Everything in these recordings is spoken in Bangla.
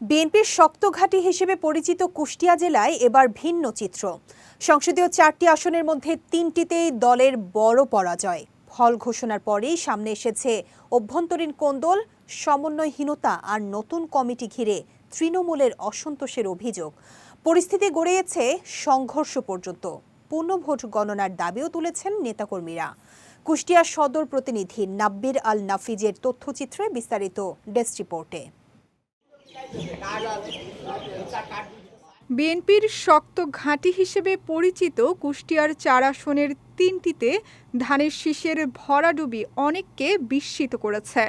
বিএনপির শক্ত ঘাঁটি হিসেবে পরিচিত কুষ্টিয়া জেলায় এবার ভিন্ন চিত্র। সংসদীয় চারটি আসনের মধ্যে তিনটিতেই দলের বড় পরাজয়। ফল ঘোষণার পরেই সামনে এসেছে অভ্যন্তরীণ কোন্দল, সমন্বয়হীনতা আর নতুন কমিটি ঘিরে তৃণমূলের অসন্তোষের অভিযোগ। পরিস্থিতি গড়িয়েছে সংঘর্ষ পর্যন্ত। পুনঃভোট গণনার দাবিও তুলেছেন নেতাকর্মীরা। কুষ্টিয়া সদর প্রতিনিধি নাব্বির আল নাফিজের তথ্যচিত্রে বিস্তারিত ডেস্ক রিপোর্টে। বিএনপির শক্ত ঘাঁটি হিসেবে পরিচিত কুষ্টিয়ার চার আসনের তিনটিতে ধানের শীষের ভরাডুবি অনেককে বিস্মিত করেছে।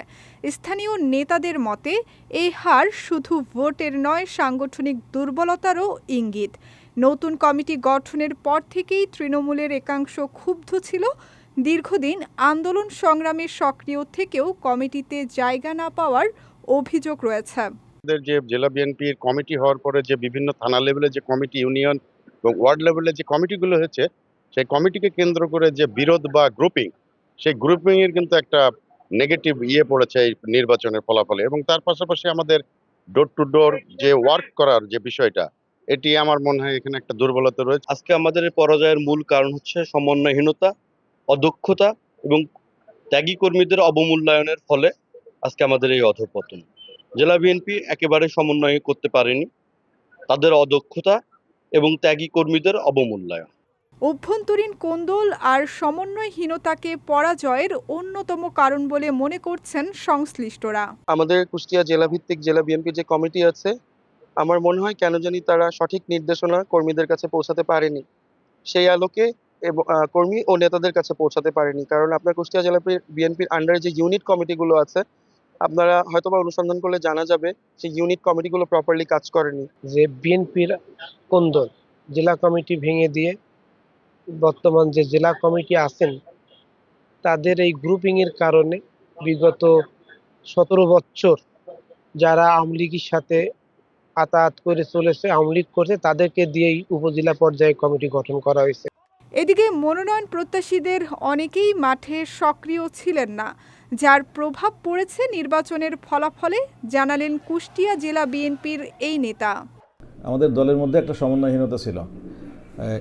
স্থানীয় নেতাদের মতে, এই হার শুধু ভোটের নয়, সাংগঠনিক দুর্বলতারও ইঙ্গিত। নতুন কমিটি গঠনের পর থেকেই তৃণমূলের একাংশ ক্ষুব্ধ ছিল। দীর্ঘদিন আন্দোলন সংগ্রামে সক্রিয় থেকেও কমিটিতে জায়গা না পাওয়ার অভিযোগ রয়েছে। আমাদের যে জেলা বিএনপির কমিটি হওয়ার পরে যে বিভিন্ন থানা লেভেলে যে কমিটি ইউনিয়ন এবং ওয়ার্ড লেভেলে যে কমিটিগুলো হয়েছে, সেই কমিটিকে কেন্দ্র করে যে বিরোধ বা গ্রুপিং সেই গ্রুপিং এর কিন্তু একটা নেগেটিভ ইয়ে পড়েছে এই নির্বাচনের ফলাফলে এবং তার পাশাপাশি আমাদের ডোর টু ডোর যে ওয়ার্ক করার যে বিষয়টা, এটি আমার মনে হয় এখানে একটা দুর্বলতা রয়েছে। আজকে আমাদের এই পরাজয়ের মূল কারণ হচ্ছে সমন্বয়হীনতা, অদক্ষতা এবং ত্যাগী কর্মীদের অবমূল্যায়নের ফলে আজকে আমাদের এই অধঃপতন। জেলা বিএনপি একেবারে সমন্বয় করতে পারেনি। তাদের অদক্ষতা এবং ত্যাগী কর্মীদের অবমূল্যায়ন। অভ্যন্তরীণ কোন্দল আর সমন্বয়হীনতাকে পরাজয়ের অন্যতম কারণ বলে মনে করছেন সংশ্লিষ্টরা। আমাদের কুষ্টিয়া জেলা ভিত্তিক জেলা বিএনপি যে কমিটি আছে আমার মনে হয় কেন জানি তারা সঠিক নির্দেশনা কর্মীদের কাছে পৌঁছাতে পারেনি। সেই আলোকে এবং কর্মী ও নেতাদের কাছে পৌঁছাতে পারেনি। কারণ আপনার কুষ্টিয়া জেলা বিএনপির আন্ডারে যে ইউনিট কমিটিগুলো আছে আপনারা হয়তোবা অনুসন্ধান করলে জানা যাবে যে ইউনিট কমিটিগুলো প্রপারলি কাজ করেনি। যে বিএনপির কোন্দল, জেলা কমিটি ভেঙে দিয়ে বর্তমান যে জেলা কমিটি আছেন, তাদের এই গ্রুপিং এর কারণে বিগত সতেরো বছর যারা আওয়ামী লীগের সাথে আতায়াত করে চলেছে, আওয়ামী লীগ করছে, তাদেরকে দিয়েই উপজেলা পর্যায়ে কমিটি গঠন করা হয়েছে। এদিকে মনোনয়ন প্রত্যাশীদের অনেকেই মাঠে সক্রিয় ছিলেন না, যার প্রভাব পড়েছে নির্বাচনের ফলাফলে, জানালেন কুষ্টিয়া জেলা বিএনপির এই নেতা। আমাদের দলের মধ্যে একটা সমন্বয়হীনতা ছিল।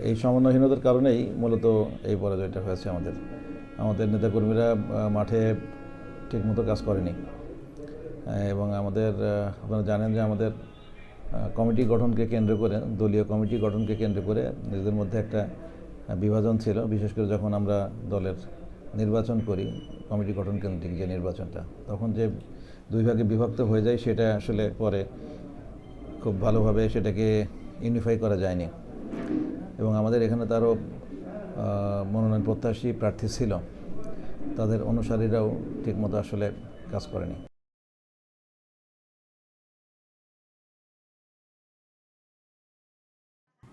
এই সমন্বয়হীনতার কারণেই মূলত এই পরাজয়টা হয়েছে আমাদের। আমাদের নেতাকর্মীরা মাঠে ঠিকমতো কাজ করেনি। এবং আমাদের আপনারা জানেন যে আমাদের কমিটি গঠনকে কেন্দ্র করে, দলীয় কমিটি গঠনকে কেন্দ্র করে নিজেদের মধ্যে একটা বিভাজন ছিল, বিশেষ করে যখন আমরা দলের নির্বাচন করি, কমিটি গঠন কেন্দ্রিক যে নির্বাচনটা, তখন যে দুই ভাগে বিভক্ত হয়ে যায় সেটা আসলে পরে খুব ভালোভাবে সেটাকে ইউনিফাই করা যায়নি। এবং আমাদের এখানে তারও মনোনয়ন প্রত্যাশী প্রার্থী ছিল, তাদের অনুসারীরাও ঠিকমতো আসলে কাজ করেনি।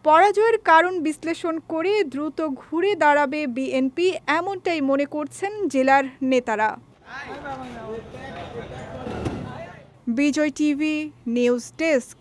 পরাজয়ের কারণ বিশ্লেষণ করে দ্রুত ঘুরে দাঁড়াবে বিএনপি, এমনটাই মনে করছেন জেলার নেতারা। Bijoy TV news desk.